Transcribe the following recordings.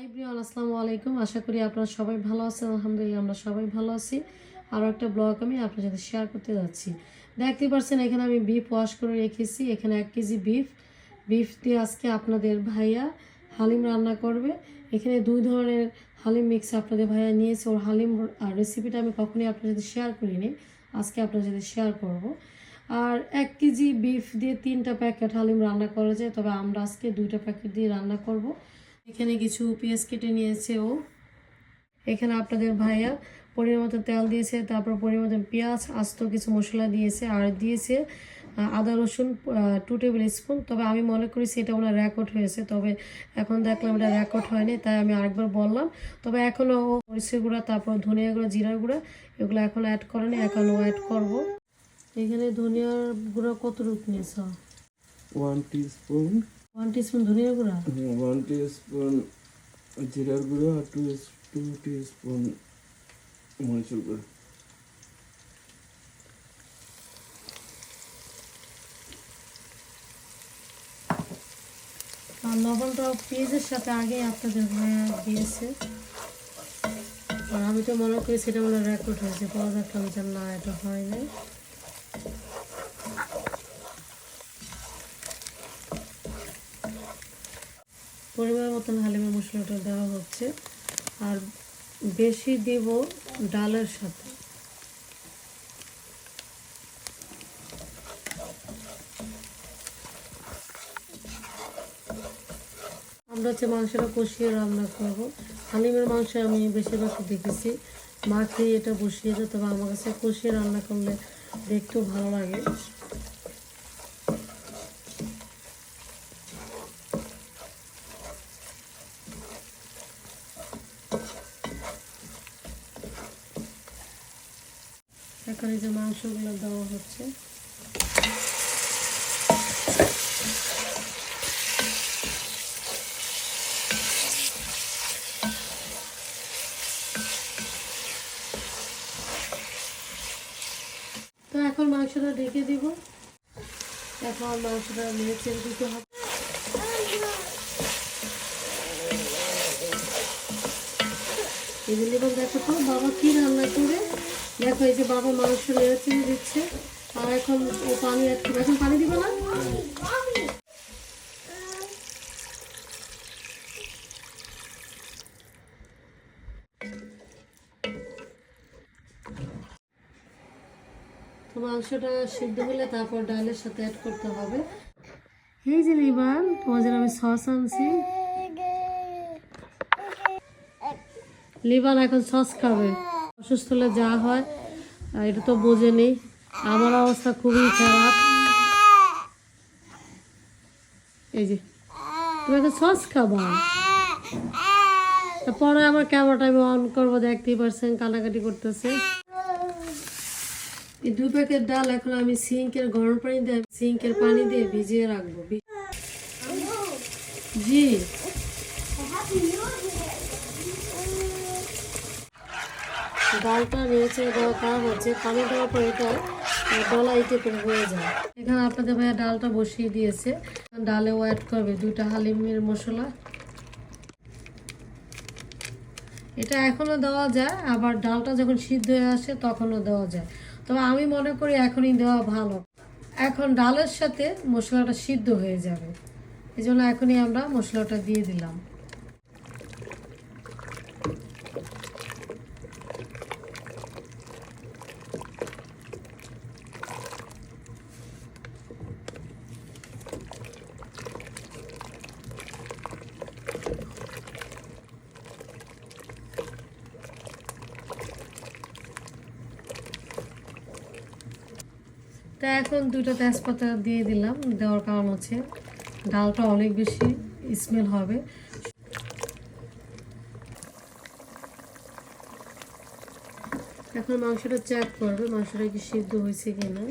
High Brian আসসালামু আলাইকুম। আশা করি আপনারা সবাই ভালো আছেন। আলহামদুলিল্লাহ, আমরা সবাই ভালো আছি। আরও একটা ব্লগ আমি আপনার সাথে শেয়ার করতে যাচ্ছি। দেখতে পাচ্ছেন, এখানে আমি বিফ ওয়াশ করে রেখেছি। এখানে এক কেজি বিফ বিফ দিয়ে আজকে আপনাদের ভাইয়া হালিম রান্না করবে। এখানে দুই ধরনের হালিম মিক্স আপনাদের ভাইয়া নিয়েছে। ওর হালিম রেসিপিটা আমি কখনোই আপনার সাথে শেয়ার করিনি। আজকে আপনার সাথে শেয়ার করব। আর এক কেজি বিফ দিয়ে তিনটা প্যাকেট হালিম রান্না করা যায়। তবে আমরা আজকে দুইটা প্যাকেট দিয়ে রান্না করব। এখানে কিছু পেঁয়াজ কেটে নিয়েছে ও। এখানে আপনাদের ভাইয়া পরিমাণ তেল দিয়েছে, তারপর পরিমাণ পেঁয়াজ, আস্ত কিছু মশলা দিয়েছে, আর দিয়েছে আদা, রসুন টু টেবিল স্পুন তবে আমি মনে করি সেটা ওনার রেকর্ড হয়েছে, তবে এখন দেখলাম এটা রেকর্ড হয়নি, তাই আমি আরেকবার বললাম। তবে এখনও মরিচের গুঁড়া, তারপর ধনিয়া গুঁড়া, জিরার গুঁড়া, এগুলো এখন অ্যাড করেনি, এখন ও অ্যাড করব। এখানে ধনিয়ার গুঁড়া কত রূপ নিয়েছ? One teaspoon ওয়ান টিস্পুন ধনিয়া গুঁড়া? one জিরার গুঁড়ো আর টু টু টিস্পুন মরিচের গুঁড়ো। আর লবণটা পেঁয়াজের সাথে আগে আপনাদের ভাইয়া দিয়েছে। আর আমি তো মনে করি সেটা মনে রেকর্ড হয়েছে পরে দেখলাম যে না এটা হয়নি পরিমাণ মতন হালিমের মশলাটা দেওয়া হচ্ছে। আর বেশি দেব ডালের সাথে। আমরা হচ্ছে মাংসটা কষিয়ে রান্না করব। হালিমের মাংস আমি বেশিরভাগ দেখেছি। মাখে এটা বসিয়ে দেয়, তবে আমার কাছে কষিয়ে রান্না করলে দেখতেও ভালো লাগে। এই যে মাংসগুলো দেওয়া হচ্ছে। তো এখন মাংসটা ঢেকে দিব। এখন মাংসটা নেড়ে দিতে হবে। লিবন দেখো তো বাবা কি রান্না করে? দেখো এই যে বাবা মাংস নেড়ে চেড়ে দিচ্ছে। আর এখন ও পানি অ্যাড এখন পানি দিব না? তো মাংসটা সিদ্ধ হলে তারপর ডালের সাথে অ্যাড করতে হবে। এই যে লিবান তোমার জন্য আমি সস আনছি। লিবান এখন সস খাবে। অসুস্থ হলে যা হয় এটা তো বোঝে নেই আমার অবস্থা খুবই খারাপ। এই যে, তুমি এখন সস খাবা? পরে আবার ক্যামেরাটা আমি অন করব, দেখতেই পারছেন কানাকাটি করতেছে। এই দু প্যাকেট ডাল এখন আমি সিঙ্কের গরম পানি দিয়ে, সিঙ্কের পানি দিয়ে ভিজিয়ে রাখব। জি। ডালটা নিয়েছে দেওয়ার কারণ হচ্ছে পানি দেওয়ার পর এটা ডলা ইতে করে হয়ে যায়। এখানে আপনাদের ভাইয়া ডালটা বসিয়ে দিয়েছে। ডালে অ্যাড করবে দুইটা হালিমের মশলা। এটা এখনও দেওয়া যায়, আবার ডালটা যখন সিদ্ধ হয়ে আসে তখনও দেওয়া যায়। তবে আমি মনে করি এখনই দেওয়া ভালো। এখন ডালের সাথে মশলাটা সিদ্ধ হয়ে যাবে। এই জন্য এখনই আমরা মশলাটা দিয়ে দিলাম। তা এখন দুটো তেজপাতা দিয়ে দিলাম, দেওয়ার কারণ হচ্ছে ডালটা অনেক বেশি স্মেল হবে। এখন মাংসটা চেক করবে, মাংসটা কি সিদ্ধ হয়েছে কি না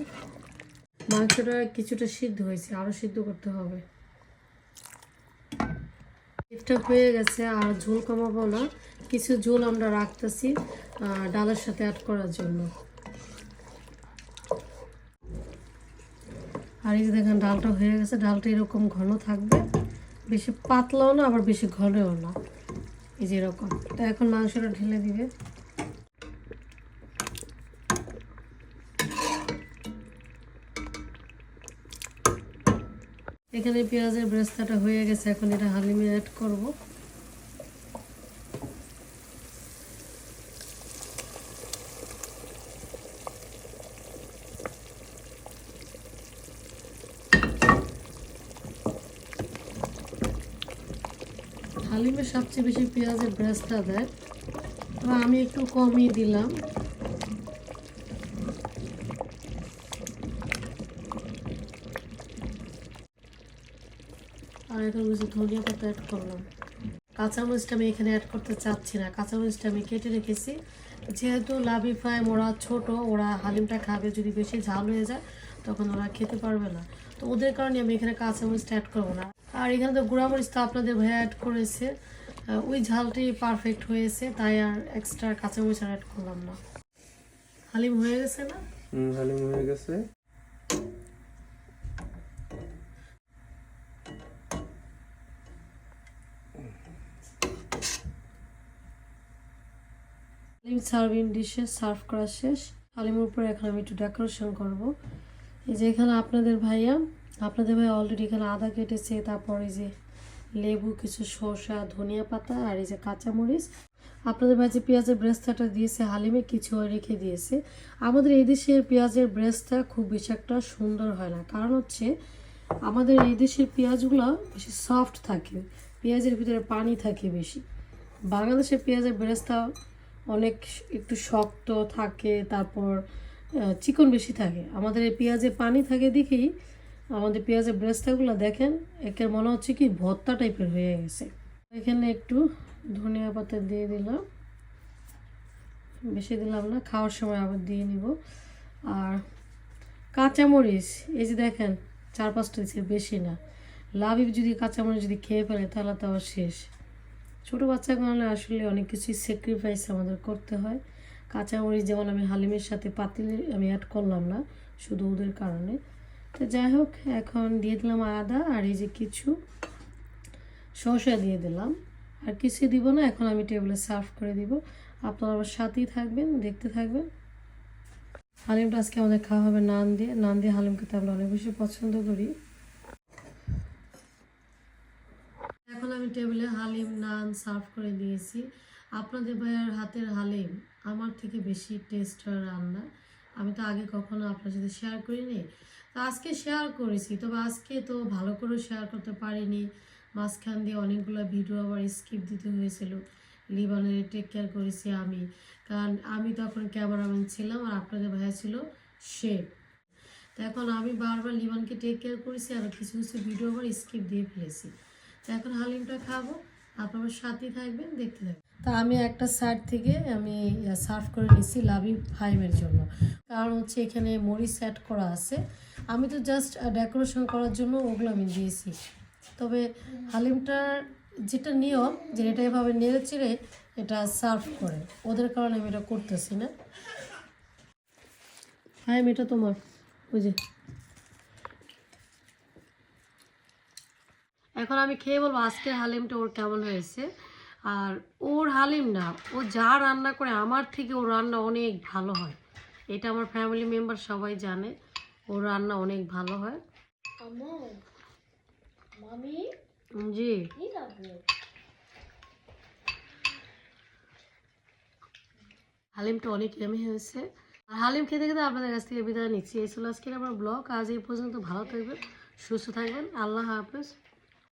মাংসটা কিছুটা সিদ্ধ হয়েছে আরও সিদ্ধ করতে হবে। এটা হয়ে গেছে, আর ঝোল কমাবো না, কিছু ঝোল আমরা রাখতেছি ডালের সাথে অ্যাড করার জন্য। আর এই যে দেখেন, ডালটা হয়ে গেছে। ডালটা এরকম ঘন থাকবে। বেশি পাতলাও না, আবার বেশি ঘনও না। এই যে এরকম। তো এখন মাংসটা ঢেলে দিবে। এখানে পেঁয়াজের ব্রেস্তাটা হয়ে গেছে। এখন এটা হালিমে অ্যাড করব। হালিমে সবচেয়ে বেশি পেঁয়াজের ব্রেস্তা দেয়। তো আমি একটু কমই দিলাম। আর এখন বুঝি ধনিয়া পাতা অ্যাড করলাম। কাঁচামরিচটা আমি এখানে অ্যাড করতে চাচ্ছি না। কাঁচামরিচটা আমি কেটে রেখেছি। যেহেতু লাভি ফ্রাই ওরা ছোট, ওরা হালিমটা খাবে, যদি বেশি ঝাল হয়ে যায়, তখন ওরা খেতে পারবে না। তো ওদের কারণে আমি এখানে কাঁচামরিচটা অ্যাড করব না। আর এখানে তো গুঁড়ামরিচ তো আপনাদের ভাইয়া অ্যাড করেছে। ওই ঝালটি পারফেক্ট হয়েছে তাই আর এক্সট্রা কাঁচামরিচ আর অ্যাড করলাম না। হালিম হয়ে গেছে না? হুম হালিম হয়ে গেছে। হালিম সার্ভিং ডিশে সার্ভ করা শেষ। হালিমের উপরে এখন আমি একটু ডেকোরেশন করব। এই যে এখানে আপনাদের ভাইয়া আপনাদের ভাই অলরেডি এখানে আদা কেটেছে, তারপর এই যে লেবু, কিছু শসা ধনিয়া পাতা আর এই যে কাঁচামরিচ। আপনাদের ভাই যে পেঁয়াজের ব্রেস্তাটা দিয়েছে হালিমে, কিছু রেখে দিয়েছে। আমাদের এই দেশের পেঁয়াজের ব্রেস্তা খুব বেশি একটা সুন্দর হয় না। কারণ হচ্ছে, আমাদের এই দেশের পেঁয়াজগুলো বেশি সফট থাকে। পেঁয়াজের ভিতরে পানি থাকে বেশি। বাংলাদেশের পেঁয়াজের ব্রেস্তা অনেক একটু শক্ত থাকে, তারপর চিকন বেশি থাকে। আমাদের এই পেঁয়াজে পানি থাকে দেখেই আমাদের পেঁয়াজের ব্রেস্তাগুলো দেখেন, একে মনে হচ্ছে কি ভর্তা টাইপের হয়ে গেছে। এখানে একটু ধনিয়া পাতা দিয়ে দিলাম। বেশি দিলাম না, খাওয়ার সময় আবার দিয়ে নিব। আর কাঁচামরিচ, এই যে দেখেন, চার পাঁচটা দিচ্ছে বেশি না। লাভিব যদি কাঁচামরিচ যদি খেয়ে ফেলে, তাহলে তো আবার শেষ। ছোটো বাচ্চা কারণে আসলে অনেক কিছুই স্যাক্রিফাইস আমাদের করতে হয়। কাঁচামরিচ যেমন আমি হালিমের সাথে পাতিলে আমি অ্যাড করলাম না, শুধু ওদের কারণে। তো যাই হোক, এখন দিয়ে দিলাম আদা আর এই যে কিছু শসা দিয়ে দিলাম। আর কিছু দিব না, এখন আমি টেবিলে সার্ভ করে দিব। আপনারা আমার সাথেই থাকবেন, দেখতে থাকবেন। হালিমটা আজকে আমাদের খাওয়া হবে নান দিয়ে নান দিয়ে হালিম খেতে আমরা অনেক বেশি পছন্দ করি। এখন আমি টেবিলে হালিম, নান সার্ভ করে দিয়েছি। আপনাদের ভাইয়ার হাতের হালিম আমার থেকে বেশি টেস্ট হয় রান্না। আমি তো আগে কখনো আপনার সাথে শেয়ার করিনি। তো আজকে শেয়ার করেছি, তবে আজকে তো ভালো করে শেয়ার করতে পারিনি। মাঝখান দিয়ে অনেকগুলো ভিডিও আবার স্কিপ দিতে হয়েছিল। লিবানের টেক কেয়ার করেছি আমি। কারণ আমি তখন ক্যামেরাম্যান ছিলাম আর আপনাদের ভাইয়া ছিল শেফ তো এখন আমি বারবার লিবানকে টেক কেয়ার করেছি আর কিছু কিছু ভিডিও আবার স্কিপ দিয়ে ফেলেছি। তো এখন হালিমটা খাব, আপনার সাথেই থাকবেন, দেখতে থাকবেন। তা আমি একটা সাইড থেকে আমি সার্ভ করে নিচ্ছি লাভি ফাইমের জন্য। কারণ হচ্ছে এখানে মরিচ অ্যাড করা আছে। আমি তো জাস্ট ডেকোরেশন করার জন্য ওগুলো আমি দিয়েছি। তবে হালিমটার যেটা নিয়ম, যে এটা এভাবে নেড়ে চেড়ে এটা সার্ভ করে। ওদের কারণে আমি এটা করতেছি না। হাইম, এটা তোমার। বুঝে এখন আমি খেয়ে বলব আজকের হালিমটা ওর কেমন হয়েছে। আর ওর হালিম না ও যা রান্না করে আমার থেকে ওর রান্না অনেক ভালো হয়। এটা আমার ফ্যামিলি মেম্বার সবাই জানে ওর রান্না অনেক ভালো হয়। মামি জি। হালিমটা অনেক ইয়ামি হয়েছে। আর হালিম খেতে খেতে আপনাদের কাছ থেকে বিদায় নিচ্ছি। এই ছিল আজকের আমার ব্লগ। আজ এই পর্যন্ত ভালো থাকবেন সুস্থ থাকবেন। আল্লাহ হাফেজ।